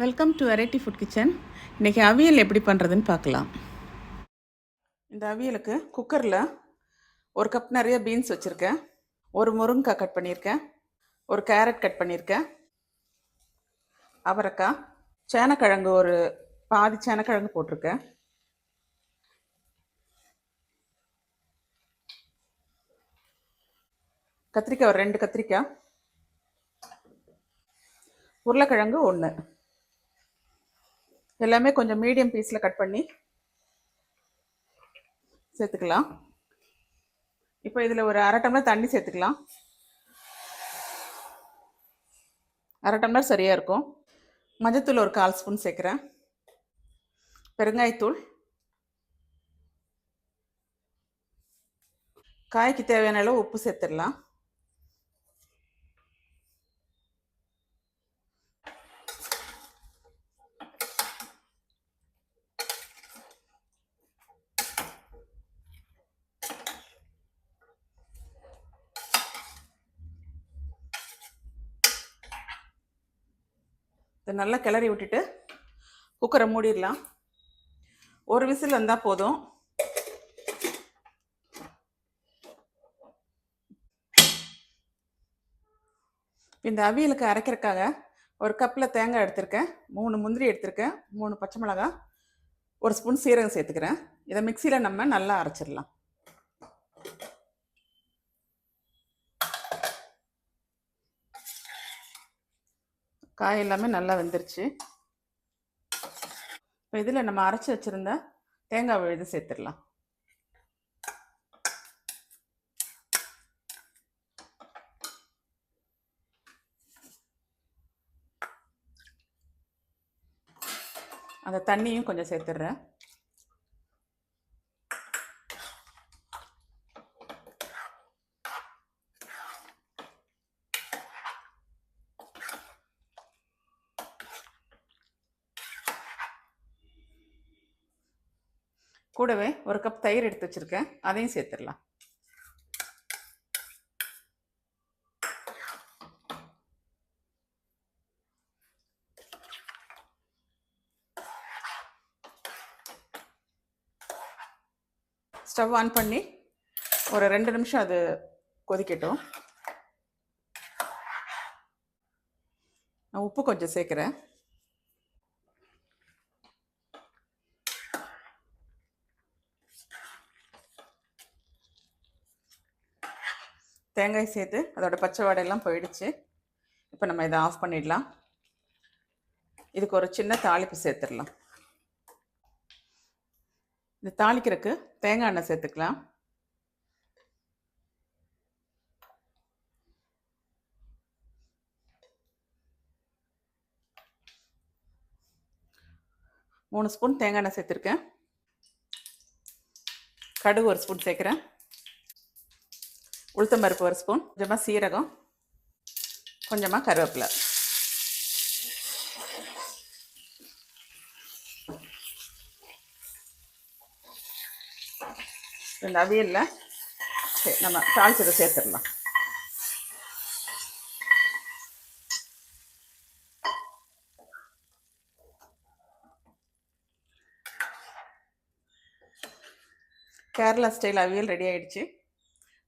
Welcome to variety food kitchen இன்றைக்கி அவியல் எப்படி பண்ணுறதுன்னு பார்க்கலாம். இந்த அவியலுக்கு குக்கரில் ஒரு கப் நிறைய பீன்ஸ் வச்சுருக்கேன். ஒரு முருங்கைக்காய் கட் பண்ணியிருக்கேன். ஒரு கேரட் கட் பண்ணியிருக்கேன். அவரைக்காய் சேனக்கிழங்கு ஒரு பாதி சேனக்கிழங்கு போட்டிருக்கேன். கத்திரிக்காய் ஒரு ரெண்டு கத்திரிக்காய். உருளைக்கிழங்கு ஒன்று எல்லாமே கொஞ்சம் மீடியம் பீஸில் கட் பண்ணி சேர்த்துக்கலாம். இப்போ இதில் ஒரு அரை டம்ளர் தண்ணி சேர்த்துக்கலாம். அரை டம்ளர் சரியாக இருக்கும். மஞ்சத்தூள் ஒரு கால் ஸ்பூன் சேர்க்குறேன். பெருங்காயத்தூள். காய்க்கு தேவையான அளவு உப்பு சேர்த்துடலாம். இதை நல்லா கிளறி விட்டுட்டு குக்கரை மூடிடலாம். ஒரு விசில் வந்தால் போதும். இந்த அவியலுக்கு அரைக்கிறதுக்காக ஒரு கப்பில் தேங்காய் எடுத்திருக்கேன். மூணு முந்திரி எடுத்திருக்கேன். மூணு பச்சை மிளகாய் ஒரு ஸ்பூன் சீரகம் சேர்த்துக்கிறேன். இதை மிக்சியில் நம்ம நல்லா அரைச்சிடலாம். காய் எல்லாமே நல்லா வெந்துருச்சு. இப்போ இதில் நம்ம அரைச்சி வச்சுருந்த தேங்காய் விழுது சேர்த்துடலாம். அந்த தண்ணியும் கொஞ்சம் சேர்த்துடுறேன். கூடவே ஒரு கப் தயிர் எடுத்து வச்சுருக்கேன். அதையும் சேர்த்துடலாம். ஸ்டவ் ஆன் பண்ணி ஒரு ரெண்டு நிமிஷம் அது கொதிக்கட்டும். நான் உப்பு கொஞ்சம் சேர்க்குறேன். தேங்காய் சேர்த்து அதோட பச்சை வாடையெல்லாம் போயிடுச்சு. இப்போ நம்ம இதை ஆஃப் பண்ணிடலாம். இதுக்கு ஒரு சின்ன தாளிப்பு சேர்த்துடலாம். இது தாளிக்கிறதுக்கு தேங்காய் எண்ணெய் சேர்த்துக்கலாம். மூணு ஸ்பூன் தேங்காய் எண்ணெய் சேர்த்துருக்கேன். கடுகு ஒரு ஸ்பூன் சேர்க்குறேன். உளுத்தம் பருப்பு ஒரு ஸ்பூன் கொஞ்சமாக சீரகம் கொஞ்சமாக கருவேப்பிலை. இந்த அவியலில் சரி நம்ம தாளிச்சதை சேர்த்துடலாம். கேரளா ஸ்டைல் அவியல் ரெடி ஆயிடுச்சு.